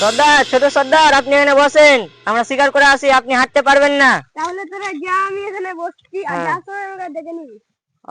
সর্দার ছোট সর্দার আপনি এখানে বসেন। আমরা শিকার করে আসি আপনি হাঁটতে পারবেন না। তাহলে তোরা যা আমি এখানে বসছি। আর হ্যাঁ। আমাকে দেখে নিবি।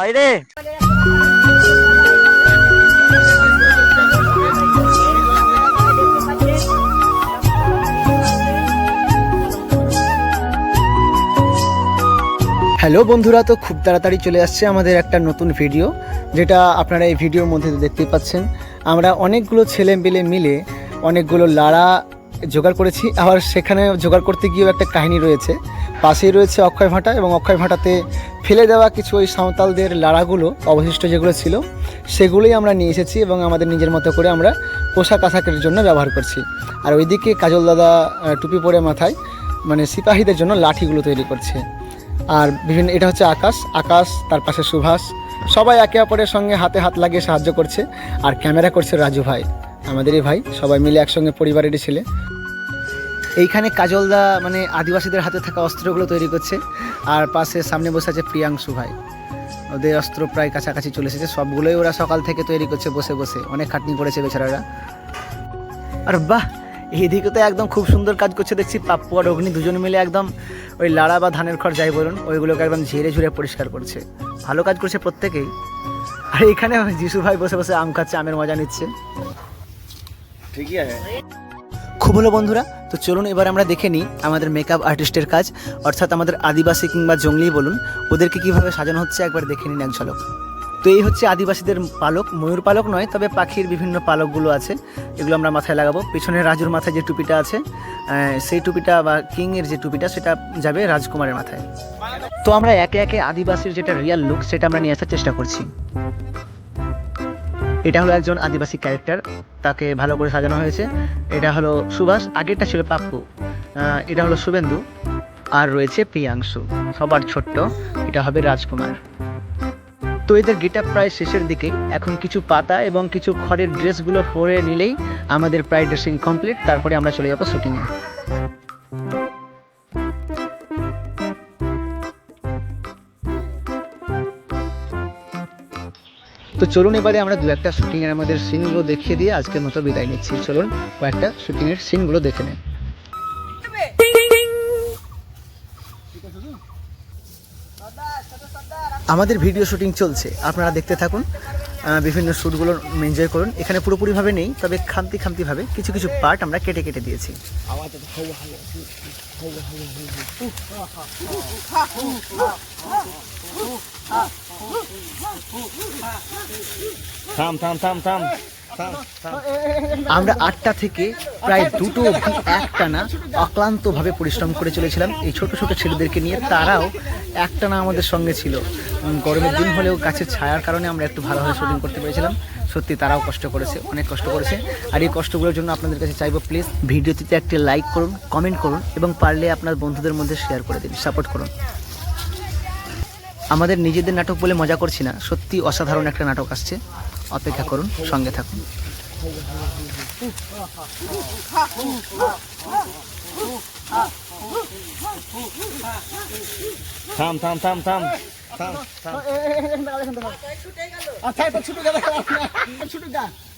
ওই রে। হ্যালো বন্ধুরা তো খুব তাড়াতাড়ি চলে আসছে আমাদের একটা নতুন ভিডিও যেটা আপনারা এই ভিডিওর মধ্যে দেখতে পাচ্ছেন। আমরা অনেকগুলো ছেলে মিলে অনেকগুলো লাড়া জোগাড় করেছি। আবার সেখানে জোগাড় করতে গিয়েও একটা কাহিনী রয়েছে। পাশেই রয়েছে অক্ষয় ভাঁটা এবং অক্ষয় ভাঁটাতে ফেলে দেওয়া কিছু ওই সাঁওতালদের লাড়াগুলো, অবশিষ্ট যেগুলো ছিল, সেগুলোই আমরা নিয়ে এসেছি এবং আমাদের নিজের মতো করে আমরা পোশাক আশাকের জন্য ব্যবহার করছি। আর ওইদিকে কাজল দাদা টুপি পরে মাথায় মানে সিপাহীদের জন্য লাঠিগুলো তৈরি করছে। আর বিভিন্ন, এটা হচ্ছে আকাশ। আকাশ, তার পাশে সুভাষ। সবাই একে অপরের সঙ্গে হাতে হাত লাগিয়ে সাহায্য করছে। আর ক্যামেরা করছে রাজু ভাই। আমাদেরই ভাই, সবাই মিলে একসঙ্গে পরিবারেরই ছেলে। এইখানে কাজলদা মানে আদিবাসীদের হাতে থাকা অস্ত্রগুলো তৈরি করছে, আর পাশে সামনে বসে আছে প্রিয়াংশু ভাই। ওদের অস্ত্র প্রায় কাছাকাছি চলে এসেছে, সবগুলোই ওরা সকাল থেকে তৈরি করছে বসে বসে। অনেক খাটনি করেছে বেচারারা। আর বাহ, এদিকে তো একদম খুব সুন্দর কাজ করছে, দেখছি পাপ্পু আর অগ্নি দুজন মিলে একদম ওই লাড়া বা ধানের খড় যাই বলুন, ওইগুলোকে একদম ঝেড়ে ঝুড়ে পরিষ্কার করছে। ভালো কাজ করছে প্রত্যেকেই। আর এখানে যিশু ভাই বসে বসে আম খাচ্ছে, আমের মজা নিচ্ছে। ঠিকই আছে। খুব হলো বন্ধুরা, তো চলুন এবার আমরা দেখে নিই আমাদের মেকআপ আর্টিস্টের কাজ, অর্থাৎ আমাদের আদিবাসী কিংবা জঙ্গলি বলুন, ওদেরকে কীভাবে সাজানো হচ্ছে একবার দেখে নিন এক ঝলক। তো এই হচ্ছে আদিবাসীদের পালক, ময়ূর পালক নয়, তবে পাখির বিভিন্ন পালকগুলো আছে, এগুলো আমরা মাথায় লাগাবো। পিছনে রাজুর মাথায় যে টুপিটা আছে সেই টুপিটা বা কিংয়ের যে টুপিটা, সেটা যাবে রাজকুমারের মাথায়। তো আমরা একে একে আদিবাসীর যেটা রিয়াল লুক সেটা আমরা নিয়ে আসার চেষ্টা করছি। এটা হলো একজন আদিবাসী ক্যারেক্টার তাকে ভালো করে সাজানো হয়েছে। এটা হলো সুভাষ, আগেরটা ছিল পাপ্পু। এটা হলো শুভেন্দু, আর রয়েছে প্রিয়াংশু, সবার ছোট্ট। এটা হবে রাজকুমার। তো এদের গেট প্রায় শেষের দিকে। এখন কিছু পাতা এবং কিছু খড়ের ড্রেসগুলো পরে নিলেই আমাদের প্রায় ড্রেসিং কমপ্লিট। তারপরে আমরা চলে যাব শুটিংয়ে। তো চলুন এবারে আমরা দু একটা শুটিংয়ের আমাদের সিনগুলো দেখিয়ে দিয়ে আজকের মতো বিদায় নিচ্ছি। চলুন কয়েকটা শুটিংয়ের সিনগুলো দেখে নেন আমাদের ভিডিও শুটিং চলছে। আপনারা দেখতে থাকুন। বিভিন্ন শ্যুটগুলো এনজয় করুন। এখানে পুরোপুরিভাবে নেই, তবে খামতি খামতিভাবে কিছু কিছু পার্ট আমরা কেটে কেটে দিয়েছি। থাম থাম থাম থাম। আমরা আটটা থেকে প্রায় দুটো অবধি একটানা অক্লান্তভাবে পরিশ্রম করে চলেছিলাম। এই ছোট ছোট ছেলেদেরকে নিয়ে তারাও একটানা আমাদের সঙ্গে ছিল। গরমের দিন হলেও গাছের ছায়ার কারণে আমরা একটু ভালোভাবে শুটিং করতে পেরেছিলাম। সত্যি তারাও কষ্ট করেছে, অনেক কষ্ট করেছে। আর এই কষ্টগুলোর জন্য আপনাদের কাছে চাইব প্লিজ ভিডিওটিতে একটি লাইক করুন কমেন্ট করুন এবং পারলে আপনার বন্ধুদের মধ্যে শেয়ার করে দিন সাপোর্ট করুন। আমাদের নিজেদের নাটক বলে মজা করছি না, সত্যি অসাধারণ একটা নাটক আসছে। অপেক্ষা করুন সঙ্গে থাকুন। থাম থাম থাম থাম। থাম থাম আচ্ছা ছুটে গেল ছুটে গেল আমি আসছি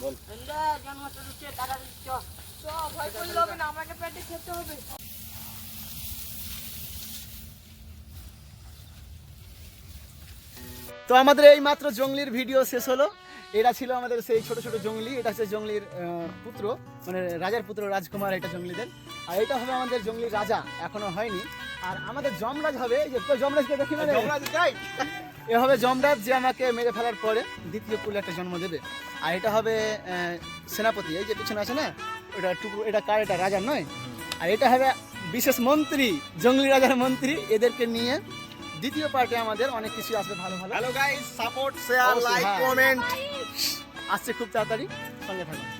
বাস। ভয় করলে হবে না আমাকে পেটে খেতে হবে তো আমাদের এই মাত্র জঙ্গলির ভিডিও শেষ হলো। এটা ছিল আমাদের সেই ছোট ছোট জঙ্গলি। এটা হচ্ছে জঙ্গলির পুত্র মানে রাজার পুত্র রাজকুমার এটা জঙ্গলিদের। আর এটা হবে আমাদের জঙ্গলির রাজা। এখনও হয়নি। আর আমাদের যমরাজ হবে। যে তো যমরাজকে দেখি না রে? এ হবে যমরাজ যে আমাকে মেরে ফেলার পরে দ্বিতীয় কুলে একটা জন্ম দেবে। আর এটা হবে সেনাপতি। এই যে পিছনে আছে না ওটা টুকরো এটা কার? এটা রাজার নয়। আর এটা হবে বিশেষ মন্ত্রী জঙ্গলি রাজার মন্ত্রী। এদেরকে নিয়ে দ্বিতীয় পার্টে আমাদের অনেক কিছু আসবে ভালো ভালো। Hello guys support share like. Comment আসছে খুব তাড়াতাড়ি। সঙ্গে থাকুন।